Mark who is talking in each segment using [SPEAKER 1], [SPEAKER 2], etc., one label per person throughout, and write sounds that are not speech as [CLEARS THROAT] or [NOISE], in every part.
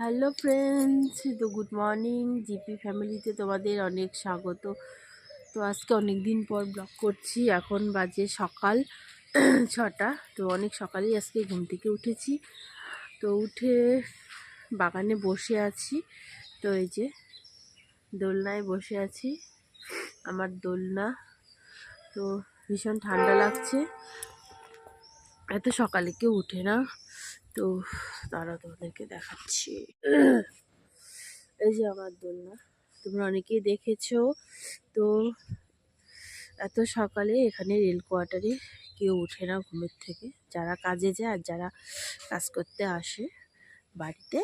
[SPEAKER 1] Hello friends, তো good morning. GP ফ্যামিলিতে তোমাদের অনেক স্বাগত। তো আজকে অনেক দিন পর ব্লগ করছি, এখন বাজে সকাল [CLEARS THROAT] ছটা। তো অনেক সকালেই আজকে ঘুম থেকে উঠেছি। তো উঠে বাগানে বসে আছি। তো এই যে দোলনায় বসে আছি, আমার দোলনা। তো ভীষণ ঠান্ডা লাগছে। এত সকালে কেউ উঠে না। তো তারা তোমাদেরকে দেখাচ্ছি। এই যে আমার দোলনা, তোমরা অনেকেই দেখেছ। তো এত সকালে এখানে রেল কোয়ার্টারে কেউ ওঠে না ঘুমের থেকে। যারা কাজে যায় আর যারা কাজ করতে আসে বাড়িতে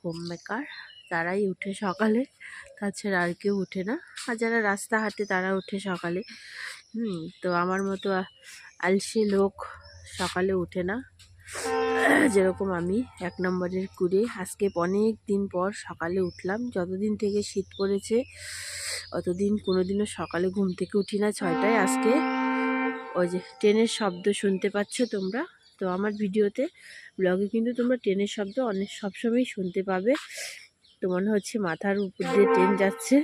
[SPEAKER 1] হোম মেকার তারাই উঠে সকালে। তাছাড়া আর কেউ উঠে না। আর যারা রাস্তা হাঁটে তারা উঠে সকালে। হুম, তো আমার মতো আলসে লোক সকালে উঠে না। [CLEARS THROAT] যেরকম আমি এক নম্বরের কুড়ে আজকে অনেক দিন পর সকালে উঠলাম। যতদিন থেকে শীত পড়েছে, অতদিন কোনো দিনও সকালে ঘুম থেকে উঠি না ছয়টায়। আজকে ওই যে ট্রেনের শব্দ শুনতে পাচ্ছ তোমরা? তো আমার ভিডিওতে, ব্লগে কিন্তু তোমরা ট্রেনের শব্দ অনেক সবসময়ই শুনতে পাবে। তো মনে হচ্ছে মাথার উপর দিয়ে ট্রেন যাচ্ছে।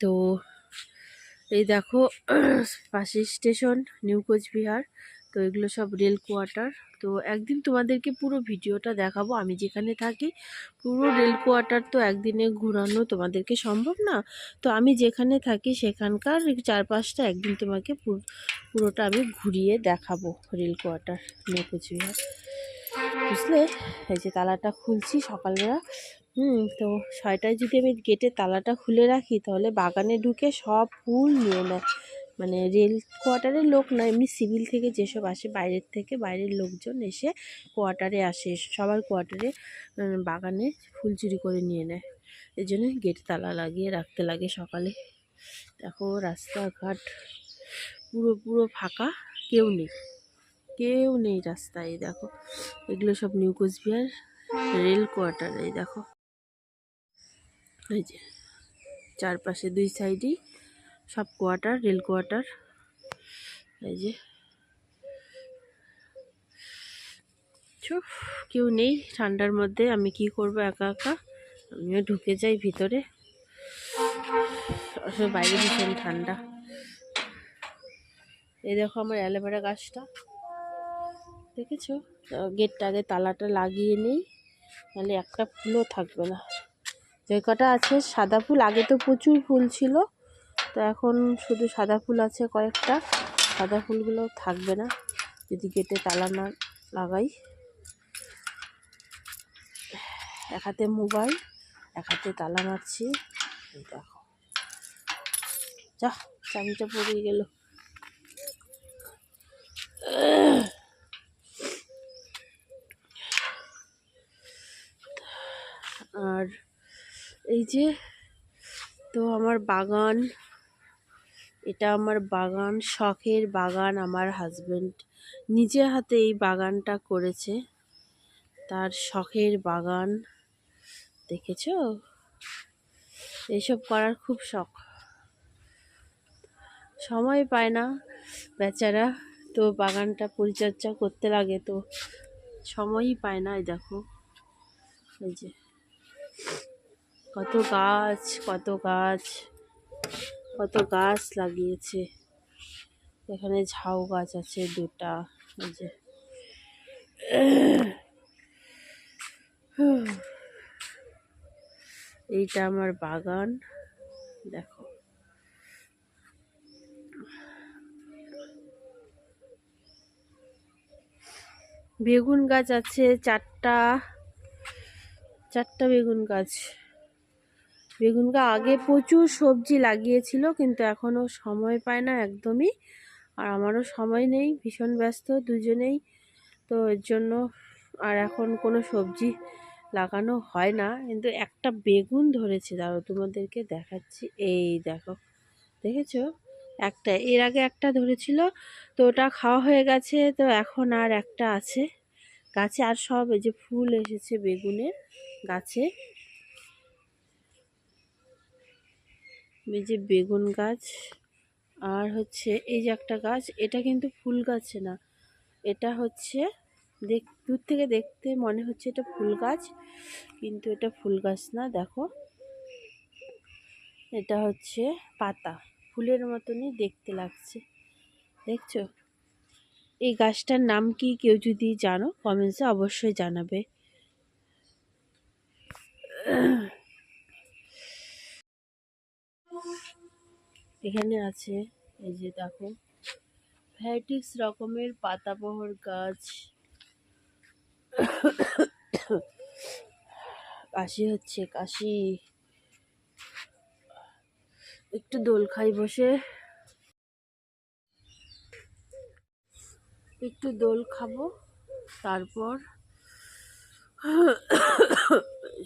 [SPEAKER 1] তো এই দেখো, [CLEARS THROAT] পাশের স্টেশন, নিউ কোচবিহার। তো এগুলো সব রেল কোয়ার্টার। তো একদিন তোমাদেরকে পুরো ভিডিওটা দেখাবো। আমি যেখানে থাকি, পুরো রেল কোয়ার্টার তো একদিনে ঘোরানো তোমাদেরকে সম্ভব না। তো আমি যেখানে থাকি, সেখানকার চারপাশটা একদিন তোমাকে পুরোটা আমি ঘুরিয়ে দেখাবো রেল কোয়ার্টার নিউ কোচবিহার। বুঝলে? এই যে তালাটা খুলছি সকালবেলা। হুম, তো ছয়টায় যদি আমি গেটে তালাটা খুলে রাখি, তাহলে বাগানে ঢুকে সব ফুল নিয়ে নেয়। মানে রেল কোয়ার্টারের লোক না এমনি সিভিল থেকে যেসব আসে, বাইরের থেকে বাইরের লোকজন এসে কোয়ার্টারে আসে সবার কোয়ার্টারে বাগানে ফুল চুরি করে নিয়ে নেয়। এই জন্য গেট তালা লাগিয়ে রাখতে লাগে সকালে। দেখো রাস্তাঘাট পুরো পুরো ফাঁকা, কেউ নেই। কেউ নেই রাস্তায়, দেখো। এগুলো সব নিউ কোচবিহার রেল কোয়ার্টার এই দেখো। এই যে, চারপাশে দুই সাইডেই সব কোয়ার্টার, রেল কোয়ার্টার। এই যে। কেউ নেই ঠান্ডার মধ্যে, আমি কি করব একা একা? আমিও ঢুকে যাই ভিতরে। আসলে বাইরে ভীষণ ঠান্ডা। এই দেখো আমার অ্যালোভেরা গাছটা। দেখেছ? গেটটা আগে তালাটা লাগিয়ে নেই তাহলে একটা ফুলও থাকবে না। যে কটা আছে, সাদা ফুল, আগে তো প্রচুর ফুল ছিল। তো এখন শুধু সাদা ফুল আছে কয়েকটা। সাদা ফুলগুলো থাকবে না। যদি গেটে তালা না লাগাই। এক হাতে মোবাইল, এক হাতে তালা মারছি। দেখো। যা চাবিটা পড়ে গেল। আর এই যে, তো আমার বাগান এটা আমার বাগান, শখের বাগান আমার হাজব্যান্ড নিজের হাতে এই বাগানটা করেছে। তার শখের বাগান, দেখেছ? এসব করার খুব শখ। সময় পায় না বেচারা, তো বাগানটা পরিচর্যা করতে লাগে তো সময়ই পায় না এই দেখো। এই যে, কত গাছ কত গাছ। কত গাছ লাগিয়েছে। এখানে ঝাউ গাছ আছে দুটা যে। এইটা আমার বাগান, দেখো। বেগুন গাছ আছে চারটা চারটা বেগুন গাছ। বেগুন গাছ আগে প্রচুর সবজি লাগিয়েছিল, কিন্তু এখনও সময় পায় না একদমই। আর আমারও সময় নেই, ভীষণ ব্যস্ত দুজনেই। তো এর জন্য আর এখন কোনো সবজি লাগানো হয় না। কিন্তু একটা বেগুন ধরেছে দাঁড়ো তোমাদেরকে দেখাচ্ছি। এই দেখো, দেখেছ? একটা, এর আগে একটা ধরেছিল, তো ওটা খাওয়া হয়ে গেছে, তো এখন আর একটা আছে। গাছে আর সব এই যে ফুল এসেছে বেগুনের গাছে। এই যে বেগুন গাছ আর হচ্ছে এই যে একটা গাছ, এটা কিন্তু ফুল গাছ না। এটা হচ্ছে দেখ, দূর থেকে দেখতে মনে হচ্ছে এটা ফুল গাছ, কিন্তু এটা ফুল গাছ না, দেখো। এটা হচ্ছে পাতা, ফুলের মতনই দেখতে লাগছে। দেখছ? এই গাছটার নাম কি কেউ যদি জানো কমেন্টসে অবশ্যই জানাবে। এখানে আছে, এই যে দেখো। ভ্যারাইটিস রকমের পাতাবহর গাছ। কাশি হচ্ছে, কাশি। একটু দোল খাই বসে। একটু দোল খাব, তারপর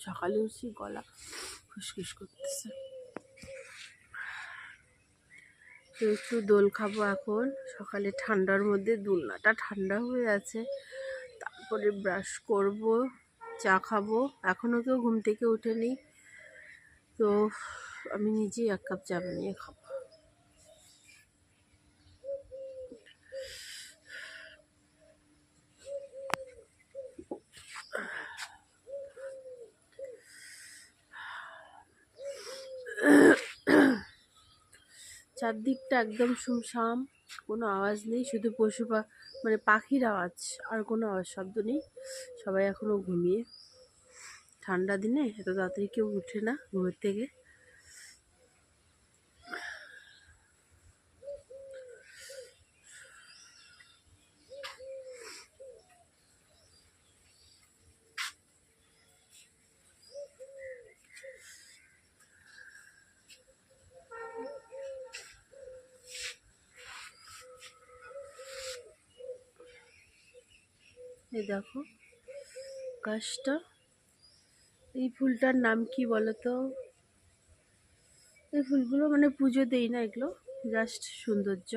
[SPEAKER 1] সকালে উঠছি, গলা খুসখুস করতেছে। তো একটু দোল খাব এখন। সকালে ঠান্ডার মধ্যে দোলনাটা ঠান্ডা হয়ে আছে। তারপরে ব্রাশ করব, চা খাব। এখনও কেউ ঘুম থেকে উঠেনি। তো আমি নিজেই এক কাপ চা বানিয়ে খাব। চারদিকটা একদম শুমশাম কোনো আওয়াজ নেই, শুধু পশু মানে পাখির আওয়াজ, আর কোনো আওয়াজ, শব্দ নেই। সবাই এখনও ঘুমিয়ে। ঠান্ডা দিনে এত তাড়াতাড়ি কেউ উঠে না ঘুমের থেকে। এই দেখো, গাছটা। এই ফুলটার নাম কি বলো তো এই ফুলগুলো মানে পুজো দেই না এগুলো জাস্ট সৌন্দর্য।